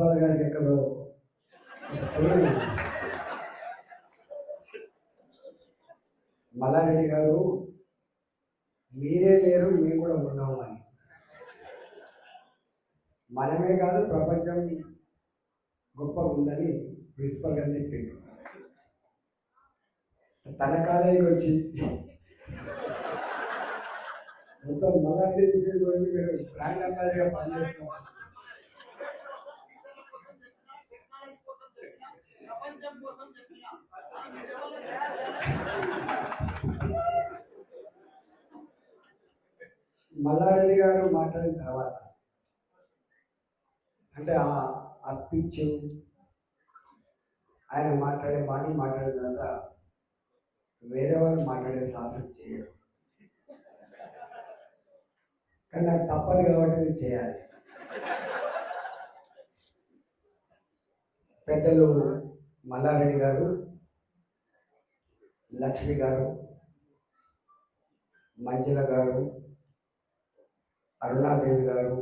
Principal గారికి ఎక్కడో మల్లారెడ్డి గారు మీరే లేరు మేము కూడా ఉన్నాము అని. మనమే కాదు ప్రపంచం గొప్ప ఉందని ప్రిన్సిపల్ గారు చెప్పింది తన కాలేజీకి వచ్చి మొత్తం మల్లారెడ్డి తీసుకుని పోయి మీరు బ్రాండ్ అంబాసిడర్గా పనిచేస్తాం మల్లారెడ్డి గారు మాట్లాడిన తర్వాత అంటే ఆ అర్పించు ఆయన మాట్లాడే మాటలు మాట్లాడిన తర్వాత వేరే వాళ్ళు మాట్లాడే సాహసం చేయరు. కానీ నాకు తప్పదు కాబట్టి నేను చేయాలి. పెద్దలు మల్లారెడ్డి గారు లక్ష్మి గారు మంజుల గారు అరుణాదేవి గారు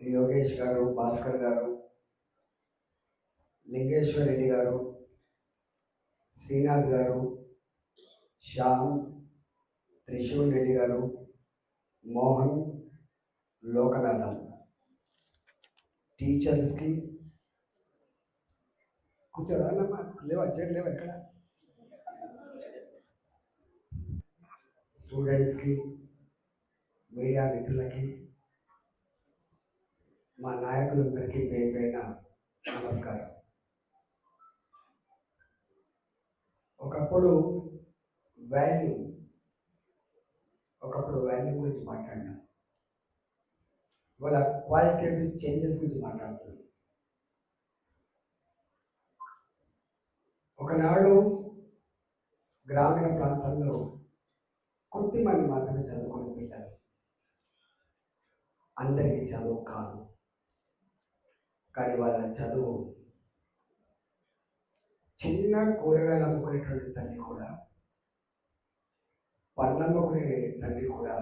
యోగేష్ గారు భాస్కర్ గారు లింగేశ్వర్ రెడ్డి గారు శ్రీనాథ్ గారు శ్యామ్ త్రిశూల్ రెడ్డి గారు మోహన్ లోకనాథం. టీచర్స్కి కూర్చోరా లేవా చైర్ లేవా ఎక్కడ స్టూడెంట్స్కి మీడియా మిత్రులకి మా నాయకులందరికీ పేరు పేరున నమస్కారం. ఒకప్పుడు వాల్యూ ఒకప్పుడు వాల్యూ గురించి మాట్లాడినాం. ఇవాళ క్వాలిటేటివ్ చేంజెస్ గురించి మాట్లాడుతున్నాం. ఒకనాడు గ్రామీణ ప్రాంతాల్లో కొద్ది మంది మాత్రమే చదువుకునే పిల్లలు అందరికీ చదువు కాదు. కానీ వాళ్ళ చదువు చిన్న కూరగాయలు అమ్ముకునేటువంటి తల్లి కూడా పళ్ళు అమ్ముకునే తల్లి కూడా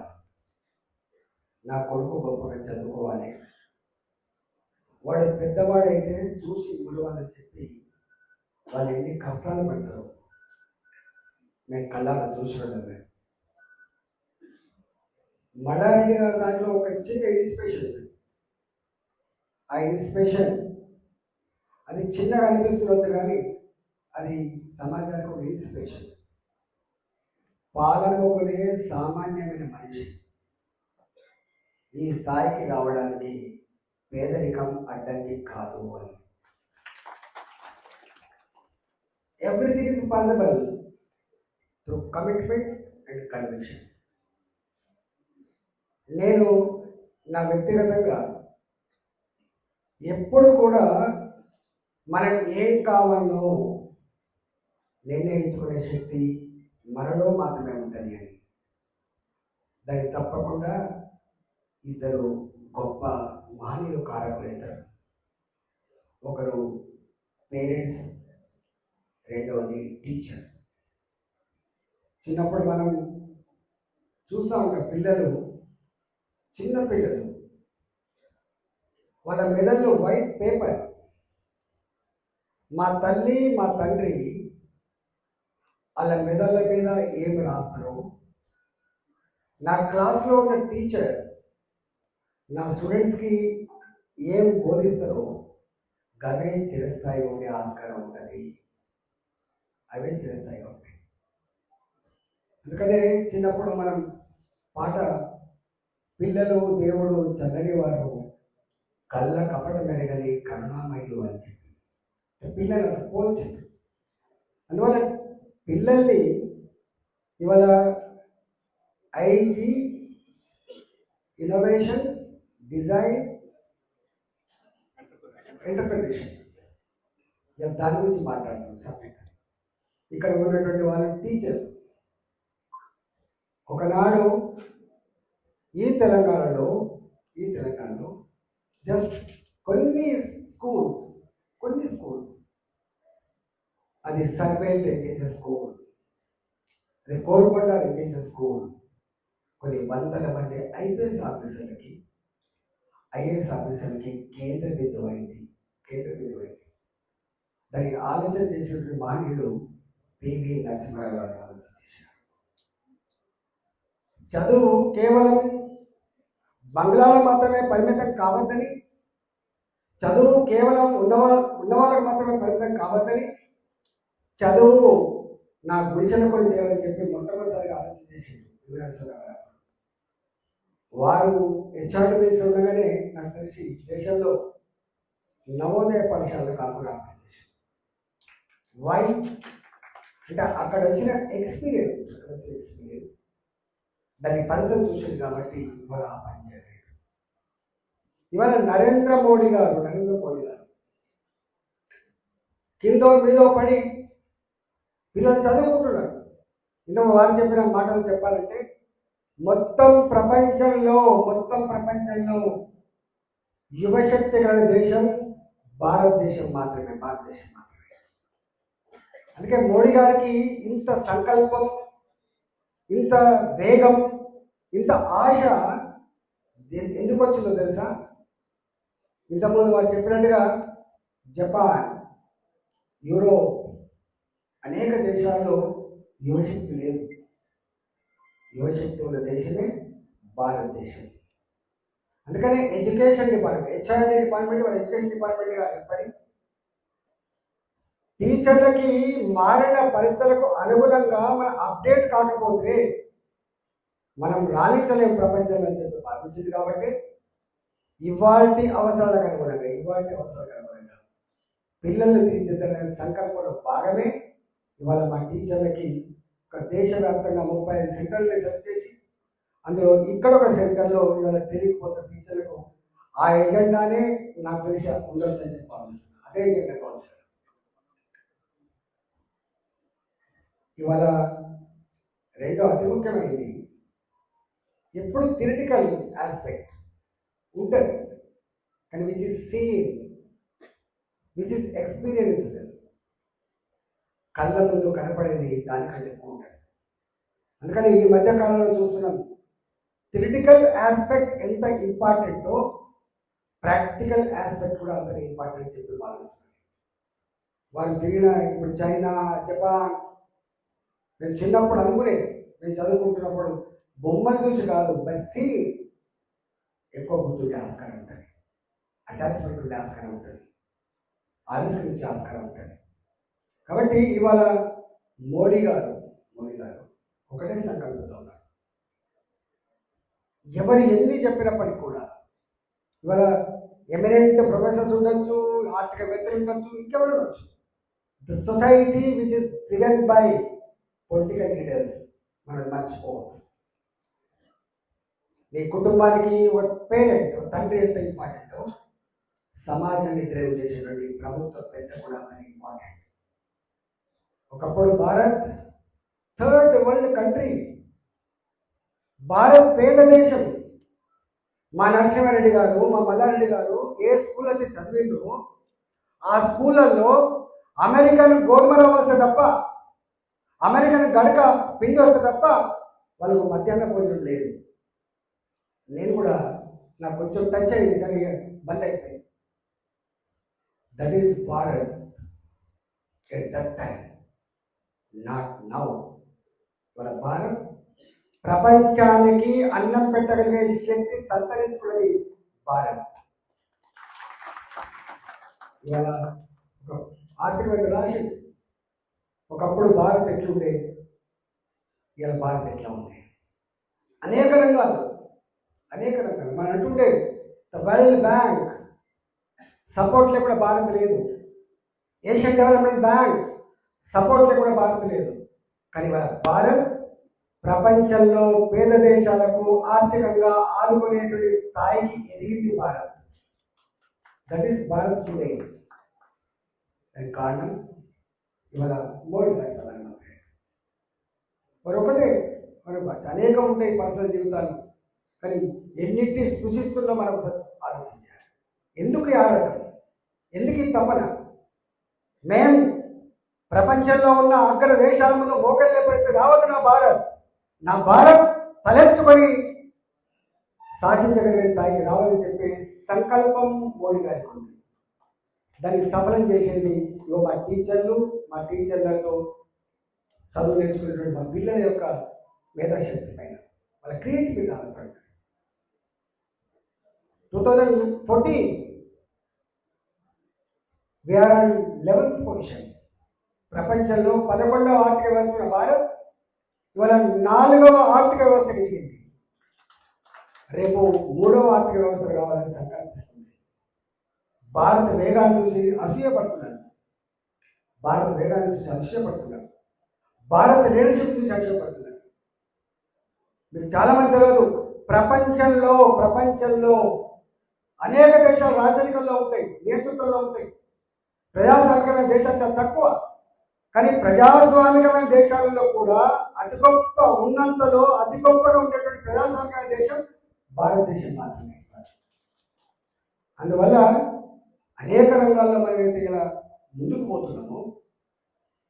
నా కొడుకు గొప్పగా చదువుకోవాలి. వాడు పెద్దవాడైతే చూసి గురువాలని చెప్పి వాళ్ళు ఎన్ని కష్టాలు పడతారు నేను కళ్ళారా చూసుకోవడమే మల్లారెడ్డి గారి దాంట్లో ఒక చిన్న ఇన్స్పిరేషన్ ఆ ఇన్స్పిరేషన్ అది చిన్నగా అనిపిస్తున్నది కానీ అది సమాజానికి ఒక ఇన్స్పిరేషన్. పాలనలోనే సామాన్యమైన మనిషి. ఈ స్థాయికి రావడానికి పేదరికం అడ్డంకి కాదు అని. Everything is possible through commitment and conviction నేను నా వ్యక్తిగతంగా ఎప్పుడు కూడా మనకు ఏం కావాలో నిర్ణయించుకునే శక్తి మనలో మాత్రమే ఉంటుంది అని. దానికి తప్పకుండా ఇద్దరు గొప్ప మహనీయులు కారకులైతారు ఒకరు పేరెంట్స్ రెండవది టీచర్. చిన్నప్పుడు మనం చూస్తూ ఉంటాం పిల్లలు చిన్న పిల్లలు వాళ్ళ మెదళ్ళు వైట్ పేపర్. మా తల్లి మా తండ్రి వాళ్ళ మెదళ్ళ మీద ఏమి రాస్తారో. నా క్లాస్లో ఉన్న టీచర్ నా స్టూడెంట్స్కి ఏం బోధిస్తారో గవే చిరస్థాయి ఉండే ఆస్కారం ఉంటుంది. అవే చిరస్థాయిగా ఉంటాయి. అందుకనే చిన్నప్పుడు మనం పాట పిల్లలు దేవుడు చల్లని వారు కళ్ళ కపట మెరగని కరుణామయులు అని చెప్పి. అంటే పిల్లలు పోల్చింది అందువల్ల పిల్లల్ని ఇవాళ ఐజీ ఇన్నోవేషన్ డిజైన్ ఎంటర్ప్రినేషన్ ఇలా దాని గురించి మాట్లాడుతున్నాం సబ్జెక్ట్ ఇక్కడ ఉన్నటువంటి వాళ్ళు టీచర్ ఒకనాడు ఈ తెలంగాణలో ఈ తెలంగాణలో జస్ట్ కొన్ని స్కూల్స్ కొన్ని స్కూల్స్ అది సర్వేల్ చేసే స్కూల్ అది కోరుకొండ చేసే స్కూల్ కొన్ని వందల మంది ఐపీఎస్ ఆఫీసర్లకి ఐఏఎస్ ఆఫీసర్కి కేంద్ర బిందువు అయింది. కేంద్ర బిందువు అయింది. దానికి ఆలోచన చేసినటువంటి మానవుడు పివి నరసింహారావు గారు ఆలోచన చేశారు. చదువు కేవలం బంగ్లాలో మాత్రమే పరిమితం కావద్దని చదువు కేవలం ఉన్నవా ఉన్నవాళ్ళకి మాత్రమే పరిమితం కావద్దని చదువు నా గుడిసెన కూడా చేయాలని చెప్పి మొట్టమొదటిసారిగా ఆలోచన చేసింది వారు హెచ్ఆర్డి మినిస్టర్ ఉండగానే నాకు తెలిసి దేశంలో నవోదయ పాఠశాల కాకుండా చేశారు వై అంటే అక్కడ వచ్చిన ఎక్స్పీరియన్స్ అక్కడ వచ్చిన ఎక్స్పీరియన్స్ దాని ఫలితం చూసింది కాబట్టి ఇవాళ ఆ పని ఇవాళ నరేంద్ర మోడీ గారు నరేంద్ర మోడీ గారు కిందో మీదో పడి పిల్లలు చదువుకుంటున్నారు. ఇందులో వారు చెప్పిన మాటలు చెప్పాలంటే మొత్తం ప్రపంచంలో మొత్తం ప్రపంచంలో యువశక్తి గల దేశం భారతదేశం మాత్రమే భారతదేశం మాత్రమే. అందుకే మోడీ గారికి ఇంత సంకల్పం ఇంత వేగం ఇంత ఆశ ఎందుకు వచ్చిందో తెలుసా? ఇంతకుముందు వారు చెప్పినట్టుగా జపాన్ యూరోప్ అనేక దేశాల్లో యువశక్తి లేదు. యువశక్తి ఉన్న దేశమే భారతదేశం. అందుకనే ఎడ్యుకేషన్ డిపార్ట్మెంట్ హెచ్ఆర్డి డిపార్ట్మెంట్ వాళ్ళ ఎడ్యుకేషన్ డిపార్ట్మెంట్గా ఏర్పడి టీచర్లకి మారిన పరిస్థితులకు అనుగుణంగా మనం అప్డేట్ కాకపోతే మనం రాణించలేము ప్రపంచంలో అని చెప్పి భావించింది కాబట్టి ఇవాటి అవసరాలకు అనుగుణంగా ఇవాటి అవసరాలకు అనుగుణంగా పిల్లల్ని తీర్చిదిద్దనే సంకల్పంలో భాగమే ఇవాళ మా టీచర్లకి ఒక దేశవ్యాప్తంగా ముప్పై ఐదు సెంటర్లు సెలెక్ట్ చేసి అందులో ఇక్కడ ఒక సెంటర్లో ఇవాళ ట్రైనింగ్ పోతున్న టీచర్లకు ఆ ఎజెండానే నాకు తెలిసి ఉండొచ్చు అని చెప్పి అదే ఎజెండా కావచ్చు. ఇవాళ రెండో అతి ముఖ్యమైనది ఎప్పుడు థిరిటికల్ ఆస్పెక్ట్ ఉంటుంది కానీ which is seen which is experienced కళ్ళ ముందు కనపడేది దానికంటే ఎక్కువ ఉంటుంది అందుకని ఈ మధ్య కాలంలో చూస్తున్నాం థిరిటికల్ ఆస్పెక్ట్ ఎంత ఇంపార్టెంటో ప్రాక్టికల్ ఆస్పెక్ట్ కూడా అంత ఇంపార్టెంట్ చెప్పి భావిస్తున్నాను వారు తిరిగిన ఇప్పుడు చైనా జపాన్ మేము చిన్నప్పుడు అనుకునేది మేము చదువుకుంటున్నప్పుడు బొమ్మలు చూసి కాదు బస్సీ ఎక్కువ గుర్తుండే ఆస్కారం ఉంటుంది. అటాచ్మెంట్ ఉండే ఆస్కారం ఉంటుంది. ఆవిష్కరించే ఆస్కారం ఉంటుంది. కాబట్టి ఇవాళ మోడీ గారు మోడీ గారు ఒకటే సంకల్పంతో ఉన్నారు. ఎవరు ఎన్ని చెప్పినప్పటికీ కూడా ఇవాళ ఎమినెంట్ ప్రొఫెసర్స్ ఉండొచ్చు ఆర్థికవేత్తలు ఉండొచ్చు ఇంకెవరు ఉండొచ్చు. The society which is driven by political leaders మనం మర్చిపోవద్దు. నీ కుటుంబానికి ఒక పేరెంట్ తండ్రి ఎంత ఇంపార్టెంట్ సమాజాన్ని డ్రైవ్ చేసేటువంటి ప్రభుత్వ పెద్ద కూడా అంత ఇంపార్టెంట్ ఒకప్పుడు Bharat third world country Bharat పేద దేశం. మా నరసింహారెడ్డి గారు మా మల్లారెడ్డి గారు ఏ స్కూల్ అయితే చదివిండ్రో ఆ స్కూళ్ళల్లో అమెరికన్ గోధుమ రవ్వ వస్తే తప్ప అమెరికన్ గడక పిండి వస్తే తప్ప వాళ్ళకు మధ్యాహ్న భోజనం లేదు. నేను కూడా నాకు కొంచెం టచ్ అయింది కానీ బంద్ అయిపోయింది. That is Bharat at that time not now మన భారత్ ప్రపంచానికి అన్నం పెట్టగలిగే శక్తి సంతరించుకున్నది భారత్ ఇవాళ ఒక ఆర్థికవేత్త ఒకప్పుడు భారత్ ఎట్లుండే? ఇవాళ భారత్ ఎట్లా ఉంది? అనేక రంగాలు. అనేక రకాలు. మనం అంటుండే ద వరల్డ్ బ్యాంక్ సపోర్ట్ లేకుండా భారత్ లేదు. ఏషియన్ డెవలప్మెంట్ బ్యాంక్ సపోర్ట్ లేకుండా భారత్ లేదు. కానీ భారత్ ప్రపంచంలో పేద దేశాలకు ఆర్థికంగా ఆదుకునేటువంటి స్థాయికి ఎదిగింది Bharat. That is Bharat today దానికి కారణం ఇవాళ మోడీ గారి ప్రధానమంత్రి. మరొకటే మరొక అనేకం ఉంటాయి పర్సనల్ జీవితాలు. కానీ ఎన్నింటి స్పృశిస్తుందో మనం ఆలోచించాలి ఎందుకు ఈ ఆడటం ఎందుకు ఈ తపన? మేం ప్రపంచంలో ఉన్న అగ్ర దేశాల ముందు మోకల్లే పరిస్థితి రావద్దు నా భారత్ నా భారత్ తలెత్తుకొని శాసించగలిగే స్థాయికి రావాలని చెప్పే సంకల్పం మోడీ గారికి ఉంది. దాన్ని సఫలం చేసేది ఇవో మా టీచర్లు మా టీచర్లతో చదువు నేర్చుకునేటువంటి మా పిల్లల యొక్క మేధాశక్తి పైన వాళ్ళ క్రియేటివిటీ ఆధారపడి two thousand forty we are on eleventh position ప్రపంచంలో పదకొండవ ఆర్థిక వ్యవస్థ భారత్ ఇవాళ నాలుగవ ఆర్థిక వ్యవస్థ ఎదిగింది రేపు మూడవ ఆర్థిక వ్యవస్థ కావాలని సంకల్పిస్తుంది భారత వేగాన్ని చూసి అసూయపడుతున్నారు. భారత వేగాన్ని చూసి అసూయపడుతున్నారు. భారత లీడర్షిప్ చూసి అసూయపడుతున్నారు. మీరు చాలా మంది తెలియదు ప్రపంచంలో ప్రపంచంలో అనేక దేశాలు రాజరికంలో ఉంటాయి నేతృత్వంలో ఉంటాయి. ప్రజాస్వామికమైన దేశాలు చాలా తక్కువ. కానీ ప్రజాస్వామికమైన దేశాలలో కూడా అతి గొప్ప ఉన్నంతలో అతి గొప్పగా ఉండేటువంటి ప్రజాస్వామికమైన దేశం భారతదేశం మాత్రమే. అందువల్ల అనేక రంగాల్లో మనం అయితే ఇలా ముందుకు పోతున్నాము.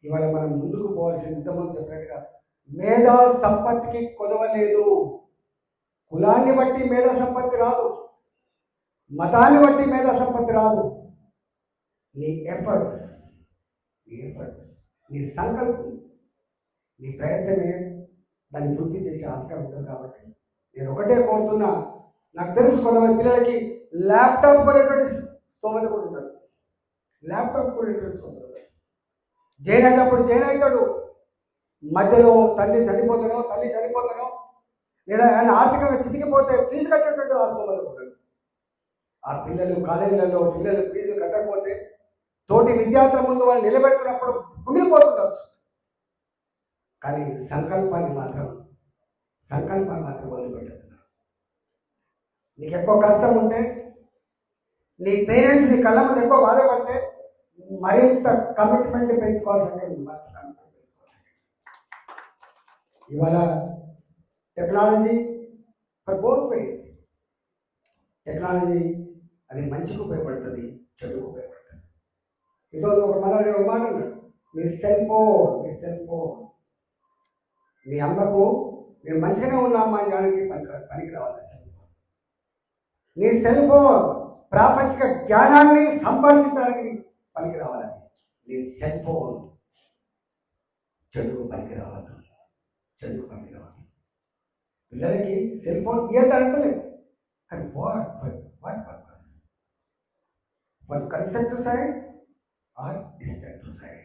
ఇవాళ మనం ముందుకు పోవాల్సిన ఇంతమంది చెప్పినట్టుగా మేధా సంపత్తికి కొలవలేదు. కులాన్ని బట్టి మేధా సంపత్తి రాదు. మతాన్ని బట్టి మేధా సంపత్తి రాదు. నీ ఎఫర్ట్స్ నీ ఎఫర్ట్స్ నీ సంకల్పం నీ ప్రయత్నమే దాన్ని పూర్తి చేసే ఆస్కారం ఉంటుంది కాబట్టి నేను ఒకటే కోరుతున్నా నాకు తెలుసు కొంతమంది పిల్లలకి ల్యాప్టాప్ కొనేటువంటి స్తోమత కూడా ఉండదు ల్యాప్టాప్ కొనేటువంటి స్తోమత జైన్ అయినప్పుడు జైన్ అవుతాడు. మధ్యలో తల్లి చనిపోతానో తల్లి చనిపోతానో లేదా ఆయన ఆర్థికంగా చితికిపోతే ఫీజు కట్టేటువంటి ఆ స్తోమత ఉండదు ఆ పిల్లలు కాలేజీలలో పిల్లలు ఫీజు కట్టకపోతే తోటి విద్యార్థుల ముందు వాళ్ళు నిలబెడుతున్నప్పుడు కుమిలిపోతుండొచ్చు కానీ సంకల్పాన్ని మాత్రం సంకల్పాన్ని మాత్రం వదిలిపెట్టేస్తున్నారు నీకు ఎక్కువ కష్టం ఉంటే నీ పేరెంట్స్ నీ కళ్ళ ముందు ఎక్కువ బాధపడితే మరింత కమిట్మెంట్ పెంచుకోవాల్సిందే ఉంది పెంచుకోవాల్సిందే. ఇవాళ technology for both ways technology అది మంచికి ఉపయోగపడుతుంది చెడుకు ఉపయోగపడుతుంది. ఈరోజు ఒక మనల్ని ఒక మాట అన్నాడు. మీ సెల్ ఫోన్ మీ సెల్ ఫోన్. మీ అమ్మకు మీరు మంచిగానే ఉన్నామా అని దానికి పనికి పనికి రావాలి సెల్ ఫోన్? నీ సెల్ ఫోన్ ప్రాపంచిక జ్ఞానాన్ని సంపాదించడానికి పనికి రావాలి? నీ సెల్ ఫోన్ చెడుకు పనికి రావద్దు. చెడుకు పనికి రావద్దు. పిల్లలకి సెల్ ఫోన్ ఏ తరగలేదు కానీ what for what purpose for constructive side or destructive side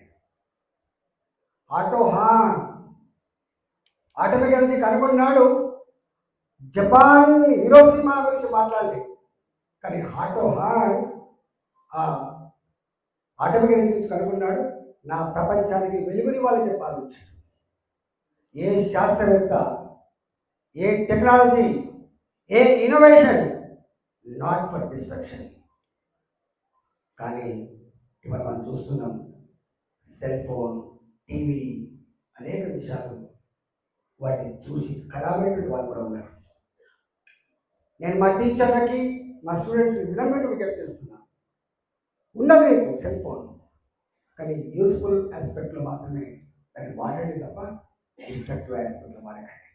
Otto Hahn atomic కనుగొన్నాడు జపాన్ హీరోసీమా గురించి మాట్లాడలేదు కానీ ఆటో హాన్ ఆ ఆటోమేటిక్ గురించి కనుగొన్నాడు నా ప్రపంచానికి వెలుగుని వాళ్ళు చెప్పాలి ఏ శాస్త్రవేత్త ఏ టెక్నాలజీ ఏ ఇన్నోవేషన్ నాట్ ఫర్ డిస్ట్రక్షన్ కానీ ఇవాళ మనం చూస్తున్నాం సెల్ ఫోన్ టీవీ అనేక విషయాలు వాటిని చూసి ఖరాబైనటువంటి వాళ్ళు కూడా ఉన్నారు. నేను మా టీచర్లకి మా స్టూడెంట్స్ వినమ్రత విజ్ఞప్తి చేస్తున్నా. ఉన్నది సెల్ ఫోన్. కానీ యూస్ఫుల్ ఆస్పెక్ట్లో మాత్రమే దాన్ని వాడండి తప్ప డిస్ట్రక్టివ్ ఆస్పెక్ట్లో వాడకండి.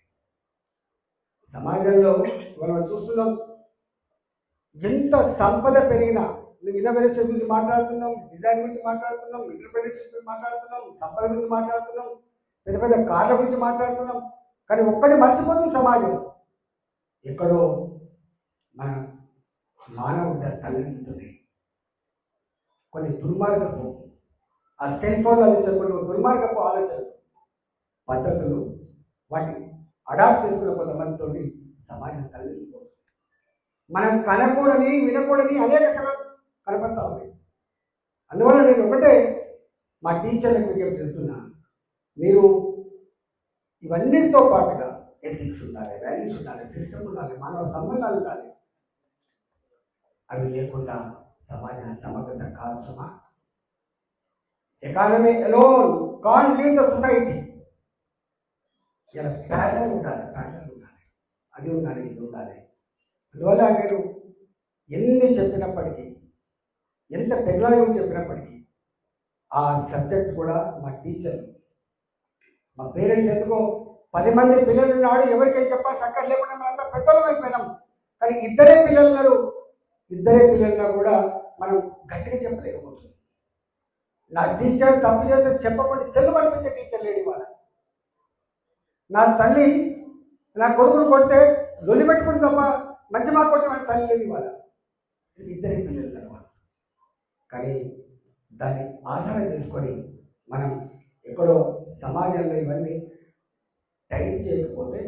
సమాజంలో ఇవాళ మనం చూస్తున్నాం ఎంత సంపద పెరిగినా నువ్వు ఇన్నోవేషన్ గురించి మాట్లాడుతున్నాం డిజైన్ గురించి మాట్లాడుతున్నాం ఇంటర్ప్రిటేషన్ గురించి మాట్లాడుతున్నాం సంపద గురించి మాట్లాడుతున్నాం పెద్ద పెద్ద కార్ల గురించి మాట్లాడుతున్నాం. కానీ ఒక్కటి మర్చిపోతుంది సమాజం. ఎక్కడో మన మానవుడు తల్లింటుంది కొన్ని దుర్మార్గపు ఆ సెల్ ఫోన్లో ఆలోచించకుండా దుర్మార్గపు ఆలోచనలు పద్ధతులు వాటిని అడాప్ట్ చేసుకున్న కొంతమందితో సమాజం తల్లిపోతుంది మనం కనకూడని వినకూడని అనేక సమస్య కనపడతా ఉన్నాయి. అందువల్ల నేను ఒకటే మా టీచర్లకు విజ్ఞప్తి చేస్తున్నా. మీరు ఇవన్నిటితో పాటుగా ఎథిక్స్ ఉండాలి వాల్యూస్ ఉండాలి సిస్టమ్ ఉండాలి మానవ సంబంధాలు ఉండాలి. అవి లేకుండా సమాజ సమగ్రత కాదు economy alone can lead the society ఇలా ప్యాటర్న్ ఉండాలి ప్యాటర్న్ ఉండాలి. అది ఉండాలి ఇది ఉండాలి. అందువల్ల నేను ఎన్ని చెప్పినప్పటికీ ఎంత టెక్నాలజీ చెప్పినప్పటికీ ఆ సబ్జెక్ట్ కూడా మా టీచర్ మా పేరెంట్స్ ఎందుకో పది మంది పిల్లలు ఉన్నాడు ఎవరికైనా చెప్పాల్సి అక్కడ లేకుండా మనంతా పెద్దలం అయిపోయినాం. కానీ ఇద్దరే పిల్లలు ఉన్నారు. ఇద్దరే పిల్లలున్నా కూడా మనం గట్టిగా చెప్పలేకపోతుంది నా టీచర్ తప్పు చేస్తే చెప్పకుండా చెల్లు పంపించే టీచర్ లేడు ఇవాళ. నా తల్లి నా కొడుకును కొడితే లొల్లి పెట్టుకుని తప్ప మంచి మార్పు కొట్టే తల్లి లేదు ఇవాళ. ఇద్దరే పిల్లలు కానీ దాన్ని ఆసరా చేసుకొని మనం ఎక్కడో సమాజంలో ఇవన్నీ టైట్ చేయకపోతే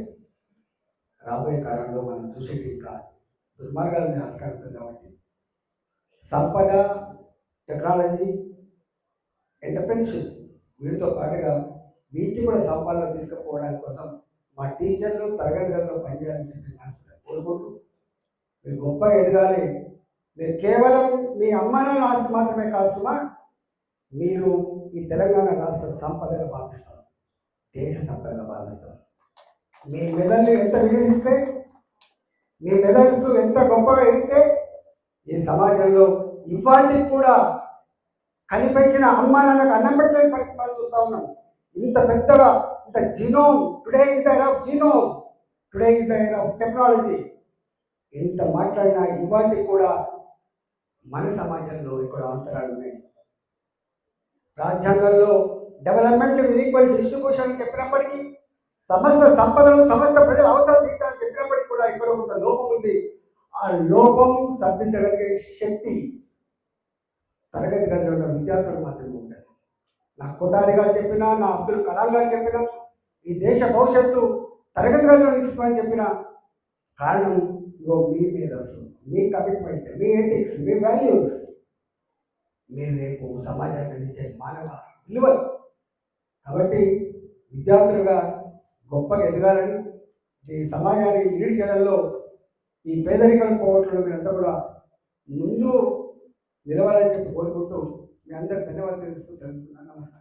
రాబోయే కాలంలో మనం చూసేది ఇంకా దుర్మార్గాలను ఆస్కారం కాబట్టి సంపద టెక్నాలజీ ఎంటర్ప్రెన్షిప్ వీటితో పాటుగా వీటిని కూడా సంపాదన తీసుకుపోవడానికి కోసం మా టీచర్లు తరగతి గదిలో పనిచేయాలని చెప్పి కోరుకుంటూ మీరు గొప్పగా ఎదగాలి. మీరు కేవలం మీ అమ్మ ఆస్తి మాత్రమే కాదు సుమా మీరు ఈ తెలంగాణ రాష్ట్ర సంపదగా భావిస్తారు దేశ సంపదగా భావిస్తారు మీ మెదళ్ళు ఎంత వికసిస్తే మీ మెదళ్ళు ఎంత గొప్పగా ఎదిగితే ఈ సమాజంలో ఇవాటికి కూడా కనిపించిన అమ్మ అన్నం పెట్టలేని పరిస్థితులు చూస్తూ ఉన్నాం. ఇంత పెద్దగా ఇంత genome today is the of genome today is the of technology ఎంత మాట్లాడినా ఇవాటికి కూడా మన సమాజంలో ఇక్కడ అంతరాలు ఉన్నాయి రాజ్యాంగంలో డెవలప్మెంట్ ఈక్వల్ డిస్ట్రిబ్యూషన్ అని చెప్పినప్పటికీ సమస్త సంపదను సమస్త ప్రజల అవసరాలు తీర్చాలని చెప్పినప్పటికీ కూడా ఇక్కడ కొంత లోపం ఉంది. ఆ లోపం సర్దించగలిగే శక్తి తరగతి గదిలో ఉన్న విద్యార్థులకు మాత్రమే ఉంటుంది. నా కొటారి గారు చెప్పినా నా అబ్దుల్ కలాం గారు చెప్పినా ఈ దేశ భవిష్యత్తు తరగతి గదిలో నిలిచిపోయని చెప్పిన కారణం ఇగో మీ మేధస్సు మీ కమిట్మెంట్ మీ ఎథిక్స్ మీ వాల్యూస్ మీరు రేపు సమాజానికి అందించే మానవ విలువలు. కాబట్టి విద్యార్థులుగా గొప్పగా ఎదగాలని ఈ సమాజాన్ని లీడ్ చేయడంలో ఈ పేదరికం పోవట్లో మీరంతా కూడా ముందు నిలవాలని చెప్పి కోరుకుంటూ మీ అందరికి ధన్యవాదాలు తెలుస్తూ తెలుస్తున్నాను నమస్కారం.